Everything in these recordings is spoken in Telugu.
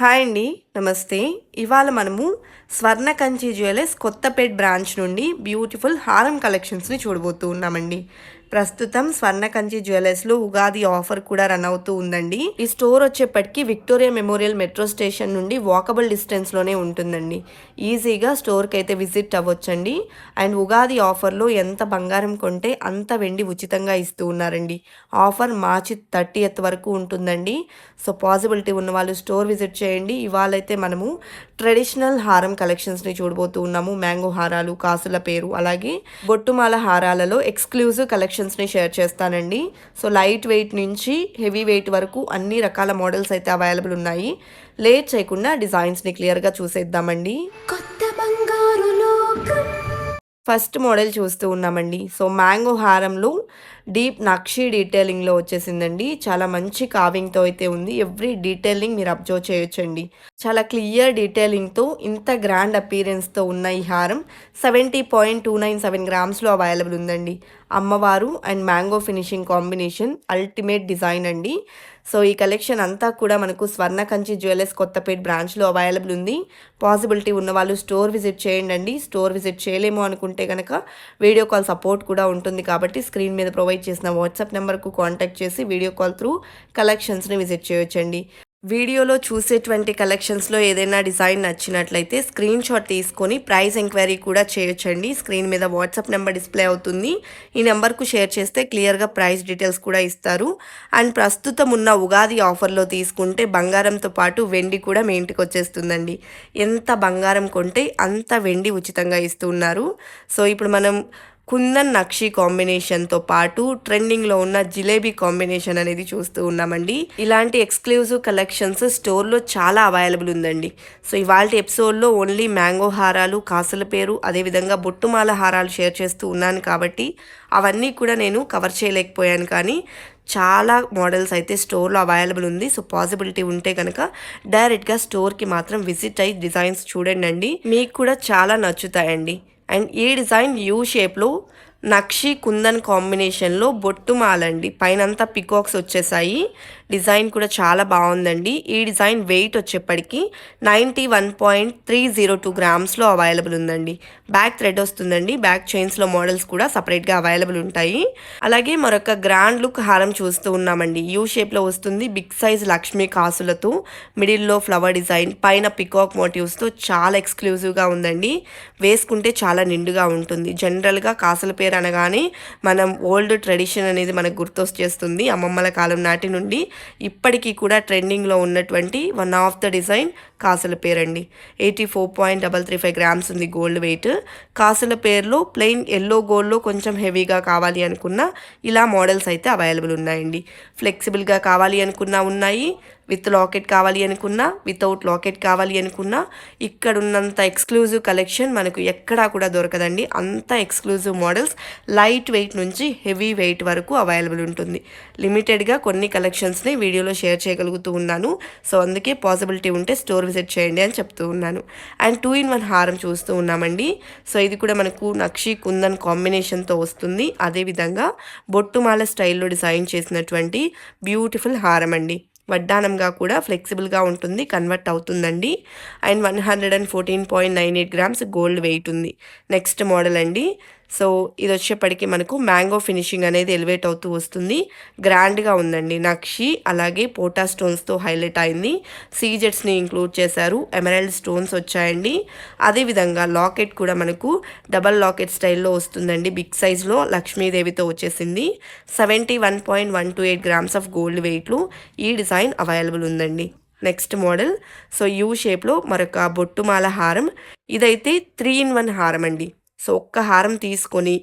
హాయ్ అండి నమస్తే. ఇవాళ మనము స్వర్ణ కంచి జ్యువెలర్స్ కొత్తపేట్ బ్రాంచ్ నుండి బ్యూటిఫుల్ హారం కలెక్షన్స్ని చూడబోతూ ఉన్నామండి. ప్రస్తుతం స్వర్ణ కంచి జ్యువెలర్స్లో ఉగాది ఆఫర్ కూడా రన్ అవుతూ ఉందండి. ఈ స్టోర్ వచ్చేప్పటికి విక్టోరియా మెమోరియల్ మెట్రో స్టేషన్ నుండి వాకబుల్ డిస్టెన్స్లోనే ఉంటుందండి. ఈజీగా స్టోర్కి అయితే విజిట్ అవ్వచ్చండి. అండ్ ఉగాది ఆఫర్లో ఎంత బంగారం కొంటే అంత వెండి ఉచితంగా ఇస్తూ ఉన్నారండి. ఆఫర్ మార్చి థర్టీ వరకు ఉంటుందండి. సో పాసిబిలిటీ ఉన్న వాళ్ళు స్టోర్ విజిట్ చేయండి. ఇవాళైతే మనము ట్రెడిషనల్ హారం కలెక్షన్స్ని చూడబోతూ ఉన్నాము. మ్యాంగో హారాలు కాసుల పేరు అలాగే బొట్టుమాల హారాలలో ఎక్స్క్లూజివ్ కలెక్షన్స్ని షేర్ చేస్తానండి. సో లైట్ వెయిట్ నుంచి హెవీ వెయిట్ వరకు అన్ని రకాల మోడల్స్ అయితే అవైలబుల్ ఉన్నాయి. లేట్ చేయకుండా డిజైన్స్ని క్లియర్గా చూసేద్దామండి. కొత్త బంగారులో ఫస్ట్ మోడల్ చూస్తూ ఉన్నామండి. సో మ్యాంగో హారంలో డీప్ నక్షి డీటెయిలింగ్లో వచ్చేసిందండి. చాలా మంచి కావింగ్తో అయితే ఉంది. ఎవ్రీ డీటెయిలింగ్ మీరు అబ్జర్వ్ చేయొచ్చండి. చాలా క్లియర్ డీటెయిలింగ్తో ఇంత గ్రాండ్ అపీరెన్స్తో ఉన్న ఈ హారం seventy point two nine seven గ్రామ్స్లో available ఉందండి. అమ్మవారు and mango finishing combination ultimate design అండి. సో ఈ కలెక్షన్ అంతా కూడా మనకు స్వర్ణ కంచి జ్యువెలర్స్ కొత్తపేట బ్రాంచ్లో అవైలబుల్ ఉంది. పాసిబిలిటీ ఉన్న వాళ్ళు స్టోర్ విజిట్ చేయండి స్టోర్ విజిట్ చేయలేము అనుకుంటే కనుక వీడియో కాల్ సపోర్ట్ కూడా ఉంటుంది కాబట్టి స్క్రీన్ మీద ప్రొవైడ్ చేసిన వాట్సాప్ నెంబర్కు కాంటాక్ట్ చేసి వీడియో కాల్ త్రూ కలెక్షన్స్ని విజిట్ చేయొచ్చండి. వీడియోలో చూసేటువంటి కలెక్షన్స్లో ఏదైనా డిజైన్ నచ్చినట్లయితే స్క్రీన్ షాట్ తీసుకొని ప్రైస్ ఎంక్వైరీ కూడా చేయొచ్చండి. స్క్రీన్ మీద వాట్సాప్ నెంబర్ డిస్ప్లే అవుతుంది. ఈ నెంబర్కు షేర్ చేస్తే క్లియర్గా ప్రైస్ డీటెయిల్స్ కూడా ఇస్తారు. అండ్ ప్రస్తుతం ఉన్న ఉగాది ఆఫర్లో తీసుకుంటే బంగారంతో పాటు వెండి కూడా మీ ఇంటికి వచ్చేస్తుందండి. ఎంత బంగారం కొంటే అంత వెండి ఉచితంగా ఇస్తున్నారు సో ఇప్పుడు మనం కుందన్ నక్షి కాంబినేషన్తో పాటు ట్రెండింగ్లో ఉన్న జిలేబీ కాంబినేషన్ అనేది చూస్తూ ఉన్నామండి. ఇలాంటి ఎక్స్క్లూజివ్ కలెక్షన్స్ స్టోర్లో చాలా అవైలబుల్ ఉందండి. సో ఇవాళ ఎపిసోడ్లో ఓన్లీ మ్యాంగో హారాలు కాసుల పేరు అదేవిధంగా బొట్టుమాల హారాలు షేర్ చేస్తూ ఉన్నాను కాబట్టి అవన్నీ కూడా నేను కవర్ చేయలేకపోయాను కానీ చాలా మోడల్స్ అయితే స్టోర్లో అవైలబుల్ ఉంది. సో పాసిబిలిటీ ఉంటే కనుక డైరెక్ట్గా స్టోర్కి మాత్రం విజిట్ అయ్యి డిజైన్స్ చూడండి మీకు కూడా చాలా నచ్చుతాయండి. అండ్ ఈ డిజైన్ యూ షేప్లో నక్షి కుందన్ కాంబినేషన్లో బొట్టు మాలండి పైనంతా పికాక్స్ వచ్చేసాయి. డిజైన్ కూడా చాలా బాగుందండి. ఈ డిజైన్ వెయిట్ వచ్చేప్పటికి ninety one point three zero two గ్రామ్స్లో available ఉందండి. బ్యాక్ థ్రెడ్ వస్తుందండి. బ్యాక్ చైన్స్లో మోడల్స్ కూడా సపరేట్గా అవైలబుల్ ఉంటాయి. అలాగే మరొక గ్రాండ్ లుక్ హారం చూస్తూ ఉన్నామండి. యూ షేప్లో వస్తుంది. బిగ్ సైజ్ లక్ష్మీ కాసులతో మిడిల్లో ఫ్లవర్ డిజైన్ పైన పికాక్ మోటివ్స్తో చాలా ఎక్స్క్లూజివ్గా ఉందండి. వేసుకుంటే చాలా నిండుగా ఉంటుంది. జనరల్గా కాసుల పేరు అనగానే మనం ఓల్డ్ ట్రెడిషన్ అనేది మనకు గుర్తొచ్చేస్తుంది అమ్మమ్మల కాలం నాటి నుండి ఇప్పటికీ కూడా ట్రెండింగ్లో ఉన్నటువంటి వన్ ఆఫ్ ద డిజైన్ కాసుల పేరండి eighty four point double three five grams ఉంది గోల్డ్ వెయిట్ కాసుల పేర్లో ప్లెయిన్ ఎల్లో గోల్డ్లో కొంచెం హెవీగా కావాలి అనుకున్న ఇలా మోడల్స్ అయితే అవైలబుల్ ఉన్నాయండి ఫ్లెక్సిబుల్గా కావాలి అనుకున్నా ఉన్నాయి విత్ లాకెట్ కావాలి అనుకున్నా వితౌట్ లాకెట్ కావాలి అనుకున్నా ఇక్కడ ఉన్నంత ఎక్స్క్లూజివ్ కలెక్షన్ మనకు ఎక్కడా కూడా దొరకదండి. అంత ఎక్స్క్లూజివ్ మోడల్స్ లైట్ వెయిట్ నుంచి హెవీ వెయిట్ వరకు అవైలబుల్ ఉంటుంది. లిమిటెడ్గా కొన్ని కలెక్షన్స్ని వీడియోలో షేర్ చేయగలుగుతూ ఉన్నాను. సో అందుకే పాసిబిలిటీ ఉంటే స్టోర్ విజిట్ చేయండి అని చెప్తూ ఉన్నాను. అండ్ టూ ఇన్ వన్ హారం చూస్తూ ఉన్నామండి. సో ఇది కూడా మనకు నక్షి కుందన్ కాంబినేషన్తో వస్తుంది. అదేవిధంగా బొట్టుమాల స్టైల్లో డిజైన్ చేసినటువంటి బ్యూటిఫుల్ హారం అండి వడ్డానంగా కూడా ఫ్లెక్సిబుల్గా ఉంటుంది కన్వర్ట్ అవుతుందండి. And one hundred and fourteen point nine eight grams gold weight ఉంది. నెక్స్ట్ మోడల్ అండి. సో ఇది వచ్చేప్పటికి మనకు మ్యాంగో ఫినిషింగ్ అనేది ఎలివేట్ అవుతూ వస్తుంది. గ్రాండ్గా ఉందండి నక్షి అలాగే పోటా స్టోన్స్తో హైలైట్ అయింది. సీజెట్స్ని ఇంక్లూడ్ చేశారు. ఎమరాల్డ్ స్టోన్స్ వచ్చాయండి. అదేవిధంగా లాకెట్ కూడా మనకు డబల్ లాకెట్ స్టైల్లో వస్తుందండి. బిగ్ సైజ్లో లక్ష్మీదేవితో వచ్చేసింది. Seventy one point one two eight grams of gold వెయిట్లు ఈ డిజైన్ అవైలబుల్ ఉందండి. Next model. సో యూ షేప్లో మరొక బొట్టుమాల హారం. ఇదైతే త్రీ ఇన్ వన్ హారం అండి. సో ఒక్క హారం తీసుకొని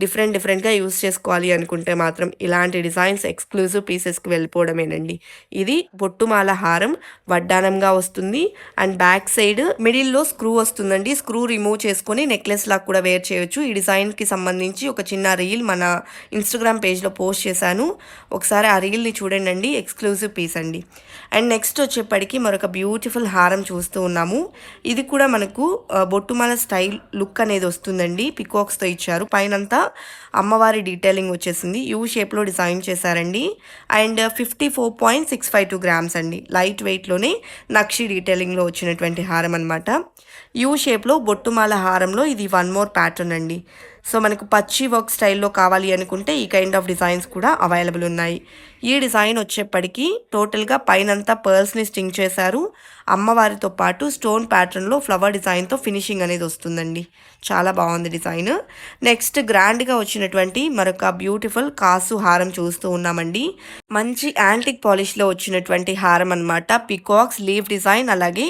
డిఫరెంట్ డిఫరెంట్గా యూస్ చేసుకోవాలి అనుకుంటే మాత్రం ఇలాంటి డిజైన్స్ ఎక్స్క్లూజివ్ పీసెస్కి వెళ్ళిపోవడమేనండి. ఇది బొట్టుమాల హారం వడ్డానంగా వస్తుంది. అండ్ బ్యాక్ సైడ్ మిడిల్లో స్క్రూ వస్తుందండి. స్క్రూ రిమూవ్ చేసుకొని నెక్లెస్ లాగా కూడా వేర్ చేయొచ్చు. ఈ డిజైన్కి సంబంధించి ఒక చిన్న రీల్ మన ఇన్స్టాగ్రామ్ పేజ్లో పోస్ట్ చేశాను. ఒకసారి ఆ రీల్ని చూడండి ఎక్స్క్లూజివ్ పీస్ అండి. అండ్ నెక్స్ట్ వచ్చేప్పటికి మరొక బ్యూటిఫుల్ హారం చూస్తూ ఉన్నాము. ఇది కూడా మనకు బొట్టుమాల స్టైల్ లుక్ అనేది వస్తుందండి. పికాక్స్తో ఇచ్చారు. పైనంతా అమ్మవారి డీటెయిలింగ్ వచ్చేసింది. యూ షేప్లో డిజైన్ చేశారండి. And fifty four point six five two grams అండి లైట్ వెయిట్లోనే నక్షి డీటెయిలింగ్లో వచ్చినటువంటి హారం అనమాట యూ షేప్లో బొట్టుమాల హారంలో ఇది వన్ మోర్ ప్యాటర్న్ అండి. సో మనకు పచ్చి వర్క్ స్టైల్లో కావాలి అనుకుంటే ఈ కైండ్ ఆఫ్ డిజైన్స్ కూడా అవైలబుల్ ఉన్నాయి. ఈ డిజైన్ వచ్చేప్పటికీ టోటల్గా పైనంతా పర్ల్స్ని స్టింగ్ చేశారు. అమ్మవారితో పాటు స్టోన్ ప్యాటర్న్లో ఫ్లవర్ డిజైన్తో ఫినిషింగ్ అనేది వస్తుందండి. చాలా బాగుంది డిజైన్ నెక్స్ట్ గ్రాండ్గా వచ్చినటువంటి మరొక బ్యూటిఫుల్ కాసు హారం చూస్తూ ఉన్నామండి. మంచి యాంటిక్ పాలిష్లో వచ్చినటువంటి హారం అన్నమాట. పికాక్స్ లీవ్ డిజైన్ అలాగే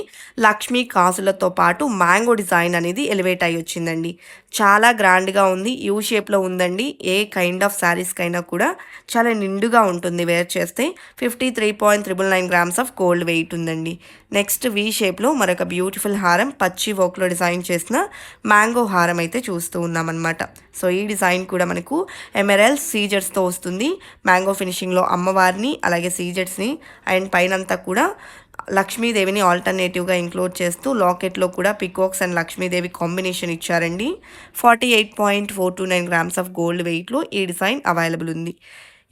లక్ష్మీ కాసులతో పాటు మ్యాంగో డిజైన్ అనేది ఎలివేట్ అయ్యి వచ్చిందండి. చాలా గ్రాండ్గా ఉంది. యూ షేప్లో ఉందండి. ఏ కైండ్ ఆఫ్ శారీస్కైనా కూడా చాలా నిండుగా ఉంటుంది వేర్ చేస్తే. Fifty three point triple nine grams of gold weight ఉందండి. నెక్స్ట్ వీ షేప్లో మరొక బ్యూటిఫుల్ హారం పచ్చి వర్క్లో డిజైన్ చేసిన మ్యాంగో హారం అయితే చూస్తూ ఉన్నామన్నమాట. సో ఈ డిజైన్ కూడా మనకు ఎమరెల్ సీజర్స్తో వస్తుంది. మ్యాంగో ఫినిషింగ్లో అమ్మవారిని అలాగే సీజర్స్ని అండ్ పైనంతా కూడా లక్ష్మీదేవిని ఆల్టర్నేటివ్గా ఇంక్లూడ్ చేస్తూ లాకెట్లో కూడా పికాక్స్ అండ్ లక్ష్మీదేవి కాంబినేషన్ ఇచ్చారండి. Forty eight point four two nine grams of gold వెయిట్లో ఈ డిజైన్ అవైలబుల్ ఉంది.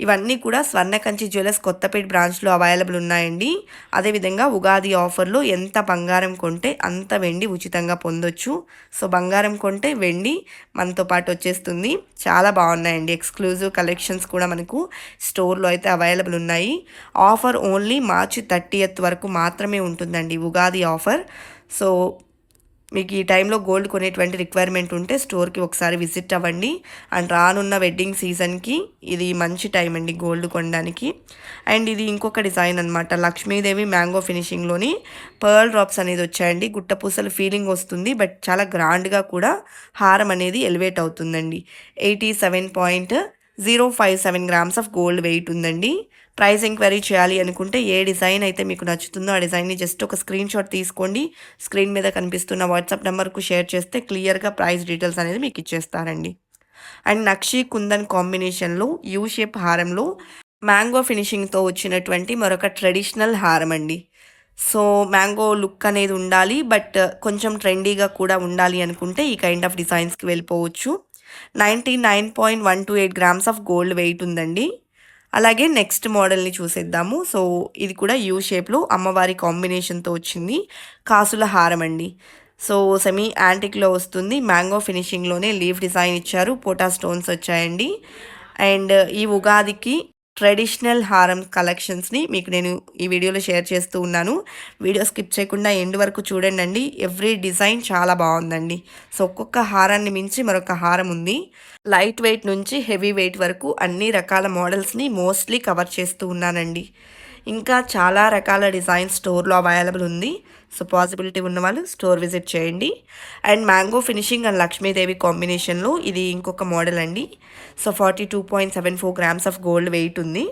ఇవన్నీ కూడా స్వర్ణకంచి జ్యువెలర్స్ కొత్తపేట బ్రాంచ్లో అవైలబుల్ ఉన్నాయండి. అదేవిధంగా ఉగాది ఆఫర్లో ఎంత బంగారం కొంటే అంత వెండి ఉచితంగా పొందొచ్చు. సో బంగారం కొంటే వెండి మనతో పాటు వచ్చేస్తుంది. చాలా బాగున్నాయండి. ఎక్స్క్లూజివ్ కలెక్షన్స్ కూడా మనకు స్టోర్లో అయితే అవైలబుల్ ఉన్నాయి. ఆఫర్ ఓన్లీ మార్చి థర్టీయత్ వరకు మాత్రమే ఉంటుందండి ఉగాది ఆఫర్. సో మీకు ఈ టైంలో గోల్డ్ కొనేటువంటి రిక్వైర్మెంట్ ఉంటే స్టోర్కి ఒకసారి విజిట్ అవ్వండి. అండ్ రానున్న వెడ్డింగ్ సీజన్కి ఇది మంచి టైం అండి గోల్డ్ కొనడానికి. అండ్ ఇది ఇంకొక డిజైన్ అనమాట లక్ష్మీదేవి మ్యాంగో ఫినిషింగ్లోని పర్ల్ డ్రాప్స్ అనేది వచ్చాయండి. గుట్టపూసలు ఫీలింగ్ వస్తుంది. బట్ చాలా గ్రాండ్గా కూడా హారం అనేది ఎలివేట్ అవుతుందండి. Eighty seven point zero five seven grams of gold weight ఉందండి. ప్రైస్ ఎంక్వైరీ చేయాలి అనుకుంటే ఏ డిజైన్ అయితే మీకు నచ్చుతుందో ఆ డిజైన్ని జస్ట్ ఒక స్క్రీన్ షాట్ తీసుకోండి. స్క్రీన్ మీద కనిపిస్తున్న వాట్సాప్ నెంబర్కు షేర్ చేస్తే క్లియర్గా ప్రైస్ డీటెయిల్స్ అనేది మీకు ఇచ్చేస్తారండి. అండ్ నక్షి కుందన్ కాంబినేషన్లో యూ షేప్ హారంలో మ్యాంగో ఫినిషింగ్తో వచ్చినటువంటి మరొక ట్రెడిషనల్ హారం అండి సో మ్యాంగో లుక్ అనేది ఉండాలి బట్ కొంచెం ట్రెండీగా కూడా ఉండాలి అనుకుంటే ఈ కైండ్ ఆఫ్ డిజైన్స్కి వెళ్ళిపోవచ్చు. Ninety nine point one two eight grams of gold weight ఉందండి. అలాగే నెక్స్ట్ మోడల్ని చూసేద్దాము. సో ఇది కూడా యూ షేప్లో అమ్మవారి కాంబినేషన్తో వచ్చింది. కాసుల హారం అండి. సో సెమీ యాంటిక్లో వస్తుంది. మ్యాంగో ఫినిషింగ్లోనే లీఫ్ డిజైన్ ఇచ్చారు. పోటా స్టోన్స్ వచ్చాయండి. అండ్ ఈ ఉగాదికి ట్రెడిషనల్ హారం కలెక్షన్స్ని మీకు నేను ఈ వీడియోలో షేర్ చేస్తూ ఉన్నాను. వీడియో స్కిప్ చేయకుండా ఎండ్ వరకు చూడండి అండి ఎవ్రీ డిజైన్ చాలా బాగుందండి. సో ఒక్కొక్క హారాన్ని మించి మరొక హారం ఉంది. లైట్ వెయిట్ నుంచి హెవీ వెయిట్ వరకు అన్ని రకాల మోడల్స్ని మోస్ట్లీ కవర్ చేస్తూ ఉన్నానండి. ఇంకా చాలా రకాల డిజైన్ స్టోర్లో అవైలబుల్ ఉంది. సో పాసిబిలిటీ ఉన్న వాళ్ళు స్టోర్ విజిట్ చేయండి. And mango finishing and Lakshmidevi కాంబినేషన్లో ఇది ఇంకొక మోడల్ అండి. So forty two point seven four grams of gold weight ఉంది.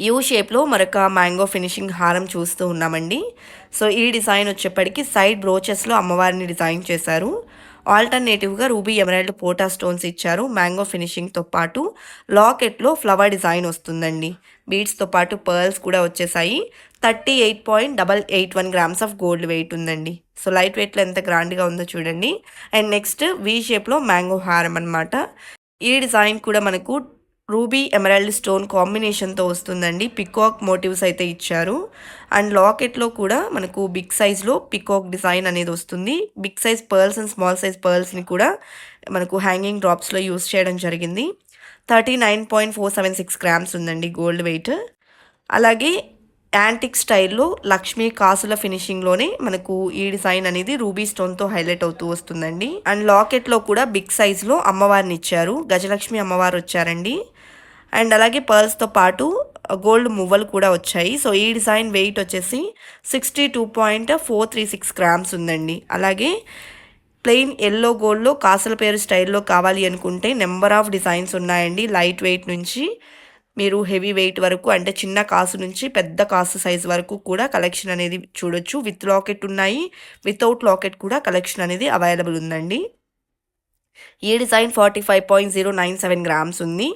యూ షేప్లో మరొక మ్యాంగో ఫినిషింగ్ హారం చూస్తూ ఉన్నామండి. సో ఈ డిజైన్ వచ్చేప్పటికి సైడ్ బ్రోచెస్లో అమ్మవారిని డిజైన్ చేశారు. ఆల్టర్నేటివ్గా రూబీ ఎమరాల్డ్ పోటా స్టోన్స్ ఇచ్చారు. మ్యాంగో ఫినిషింగ్తో పాటు లాకెట్లో ఫ్లవర్ డిజైన్ వస్తుందండి. బీడ్స్తో పాటు పర్ల్స్ కూడా వచ్చేసాయి. Thirty eight point double eight one grams of gold weight ఉందండి. సో లైట్ వెయిట్లో ఎంత గ్రాండ్గా ఉందో చూడండి. అండ్ నెక్స్ట్ వీ షేప్లో మ్యాంగో హారం అనమాట ఈ డిజైన్ కూడా మనకు రూబీ ఎమరాల్డ్ స్టోన్ కాంబినేషన్తో వస్తుందండి. పికాక్ మోటివ్స్ అయితే ఇచ్చారు. అండ్ లాకెట్లో కూడా మనకు బిగ్ సైజ్లో పికాక్ డిజైన్ అనేది వస్తుంది. Big size pearls and small size పర్ల్స్ని కూడా మనకు హ్యాంగింగ్ డ్రాప్స్లో యూస్ చేయడం జరిగింది. Thirty nine point four seven six grams ఉందండి గోల్డ్ వెయిట్. అలాగే యాంటిక్ స్టైల్లో లక్ష్మీ కాసుల ఫినిషింగ్లోనే మనకు ఈ డిజైన్ అనేది రూబీ స్టోన్తో హైలైట్ అవుతూ వస్తుందండి. అండ్ లాకెట్లో కూడా బిగ్ సైజ్లో అమ్మవారిని ఇచ్చారు. గజలక్ష్మి అమ్మవారు వచ్చారండి. అండ్ అలాగే పర్ల్స్తో పాటు గోల్డ్ మువ్వలు కూడా వచ్చాయి. సో ఈ డిజైన్ వెయిట్ వచ్చేసి sixty two point four three six grams ఉందండి. అలాగే ప్లెయిన్ ఎల్లో గోల్డ్లో కాసుల పేరు స్టైల్లో కావాలి అనుకుంటే నెంబర్ ఆఫ్ డిజైన్స్ ఉన్నాయండి. లైట్ వెయిట్ నుంచి మీరు హెవీ వెయిట్ వరకు అంటే చిన్న కాసు నుంచి పెద్ద కాసు సైజ్ వరకు కూడా కలెక్షన్ అనేది చూడొచ్చు. విత్ లాకెట్ ఉన్నాయి వితౌట్ లాకెట్ కూడా కలెక్షన్ అనేది అవైలబుల్ ఉందండి. ఈ design forty five point zero nine seven grams ఉంది.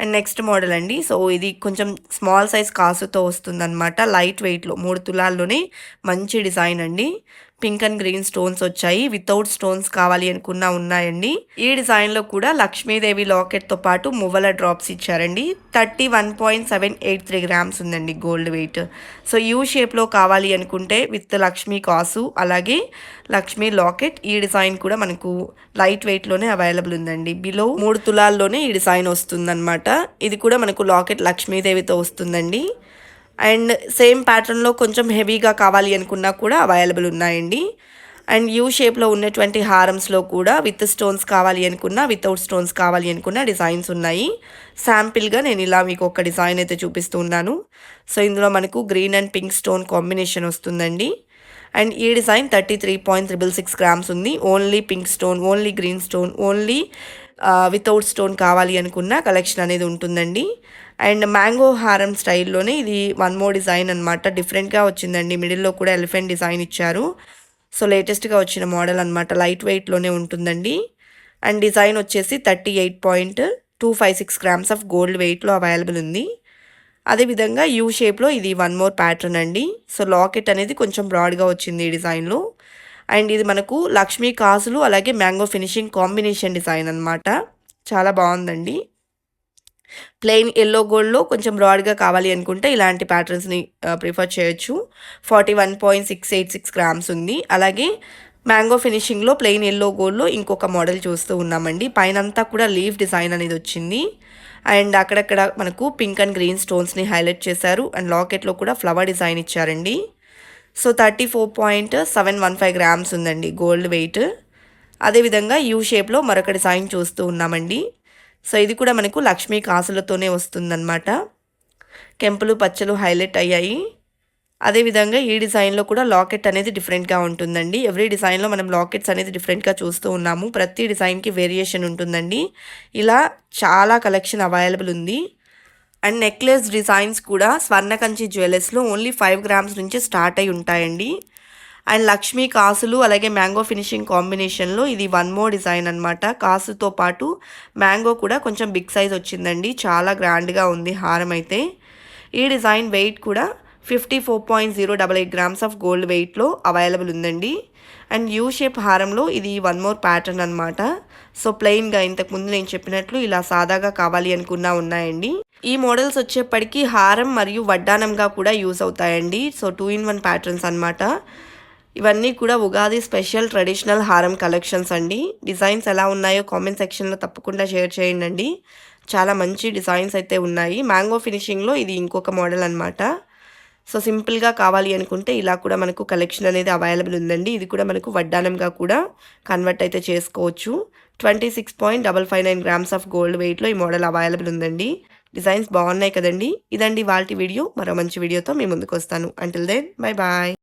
అండ్ నెక్స్ట్ మోడల్ అండి. సో ఇది కొంచెం స్మాల్ సైజ్ కాసుతో వస్తుందన్నమాట. లైట్ వెయిట్లో మూడు తులాల్లోనే మంచి డిజైన్ అండి. పింక్ అండ్ గ్రీన్ స్టోన్స్ వచ్చాయి. వితౌట్ స్టోన్స్ కావాలి అనుకున్నా ఉన్నాయండి. ఈ డిజైన్లో కూడా లక్ష్మీదేవి లాకెట్తో పాటు మువ్వల డ్రాప్స్ ఇచ్చారండి. Thirty one point seven eight three grams ఉందండి గోల్డ్ వెయిట్. సో యూ షేప్లో కావాలి అనుకుంటే విత్ లక్ష్మీ కాసు అలాగే లక్ష్మీ లాకెట్ ఈ డిజైన్ కూడా మనకు లైట్ వెయిట్లోనే అవైలబుల్ ఉందండి. బిలో మూడు తులాల్లోనే ఈ డిజైన్ వస్తుందన్నమాట. ఇది కూడా మనకు లాకెట్ లక్ష్మీదేవితో వస్తుందండి. అండ్ సేమ్ ప్యాటర్న్లో కొంచెం హెవీగా కావాలి అనుకున్నా కూడా అవైలబుల్ ఉన్నాయండి. అండ్ యూ షేప్లో ఉన్నటువంటి హారమ్స్లో కూడా విత్ స్టోన్స్ కావాలి అనుకున్నా వితౌట్ స్టోన్స్ కావాలి అనుకున్న డిజైన్స్ ఉన్నాయి. శాంపిల్గా నేను ఇలా మీకు ఒక డిజైన్ అయితే చూపిస్తూ ఉన్నాను సో ఇందులో మనకు green and pink stone combination వస్తుందండి. అండ్ ఈ design thirty three point triple six grams ఉంది. Only pink stone only green stone only without stone కావాలి అనుకున్న కలెక్షన్ అనేది ఉంటుందండి. అండ్ మ్యాంగో హారం స్టైల్లోనే ఇది వన్ మోర్ డిజైన్ అనమాట డిఫరెంట్గా వచ్చిందండి. మిడిల్లో కూడా ఎలిఫెంట్ డిజైన్ ఇచ్చారు. సో లేటెస్ట్గా వచ్చిన మోడల్ అనమాట లైట్ వెయిట్లోనే ఉంటుందండి. అండ్ డిజైన్ వచ్చేసి thirty eight point two five six grams of gold వెయిట్లో అవైలబుల్ ఉంది. అదేవిధంగా యూ షేప్లో ఇది వన్ మోర్ ప్యాటర్న్ అండి. సో లాకెట్ అనేది కొంచెం బ్రాడ్గా వచ్చింది ఈ డిజైన్లో అండ్ ఇది మనకు లక్ష్మీ కాసులు అలాగే మ్యాంగో ఫినిషింగ్ కాంబినేషన్ డిజైన్ అనమాట చాలా బాగుందండి. ప్లెయిన్ ఎల్లో గోల్డ్లో కొంచెం బ్రాడ్గా కావాలి అనుకుంటే ఇలాంటి ప్యాటర్న్స్ని ప్రిఫర్ చేయొచ్చు. Forty one point six eight six grams ఉంది. అలాగే మ్యాంగో ఫినిషింగ్లో ప్లెయిన్ ఎల్లో గోల్డ్లో ఇంకొక మోడల్ చూస్తూ ఉన్నామండి. పైన అంతా కూడా లీఫ్ డిజైన్ అనేది వచ్చింది. అండ్ అక్కడక్కడ మనకు పింక్ అండ్ గ్రీన్ స్టోన్స్ని హైలైట్ చేశారు. అండ్ లాకెట్లో కూడా ఫ్లవర్ డిజైన్ ఇచ్చారండి. So thirty four point seven one five grams ఉందండి గోల్డ్ వెయిట్. అదేవిధంగా యూ షేప్లో మరొక డిజైన్ చూస్తూ ఉన్నామండి. సో ఇది కూడా మనకు లక్ష్మీ కాసులతోనే వస్తుందన్నమాట. కెంపులు పచ్చలు హైలైట్ అయ్యాయి. అదేవిధంగా ఈ డిజైన్లో కూడా లాకెట్ అనేది డిఫరెంట్గా ఉంటుందండి. ఎవ్రీ డిజైన్లో మనం లాకెట్స్ అనేది డిఫరెంట్గా చూస్తూ ఉన్నాము. ప్రతి డిజైన్కి వేరియేషన్ ఉంటుందండి. ఇలా చాలా కలెక్షన్ అవైలబుల్ ఉంది. అండ్ నెక్లెస్ డిజైన్స్ కూడా స్వర్ణకంచి జ్యువెలర్స్లో ఓన్లీ ఫైవ్ గ్రామ్స్ నుంచి స్టార్ట్ అయి ఉంటాయండి. అండ్ లక్ష్మీ కాసులు అలాగే మ్యాంగో ఫినిషింగ్ కాంబినేషన్లో ఇది వన్ మోర్ డిజైన్ అనమాట కాసుతో పాటు మ్యాంగో కూడా కొంచెం బిగ్ సైజ్ వచ్చిందండి. చాలా గ్రాండ్గా ఉంది హారం అయితే. ఈ డిజైన్ వెయిట్ కూడా fifty four point zero double eight grams of gold వెయిట్లో అవైలబుల్ ఉందండి. అండ్ యూ షేప్ హారంలో ఇది వన్ మోర్ ప్యాటర్న్ అనమాట సో ప్లెయిన్గా ఇంతకుముందు నేను చెప్పినట్లు ఇలా సాదాగా కావాలి అనుకున్నా ఉన్నాయండి. ఈ మోడల్స్ వచ్చేప్పటికీ హారం మరియు వడ్డానంగా కూడా యూస్ అవుతాయండి. So two in one patterns అనమాట ఇవన్నీ కూడా ఉగాది స్పెషల్ ట్రెడిషనల్ హారం కలెక్షన్స్ అండి. డిజైన్స్ ఎలా ఉన్నాయో కామెంట్ సెక్షన్లో తప్పకుండా షేర్ చేయండి అండి చాలా మంచి డిజైన్స్ అయితే ఉన్నాయి. మ్యాంగో ఫినిషింగ్లో ఇది ఇంకొక మోడల్ అనమాట సో సింపుల్గా కావాలి అనుకుంటే ఇలా కూడా మనకు కలెక్షన్ అనేది అవైలబుల్ ఉందండి. ఇది కూడా మనకు వడ్డానంగా కూడా కన్వర్ట్ అయితే చేసుకోవచ్చు. Twenty six point double five nine grams of gold వెయిట్లో ఈ మోడల్ అవైలబుల్ ఉందండి. డిజైన్స్ బాగున్నాయి కదండి. ఇదండి వాళ్ళ వీడియో. మరో మంచి వీడియోతో మీ ముందుకు వస్తాను. Until then bye bye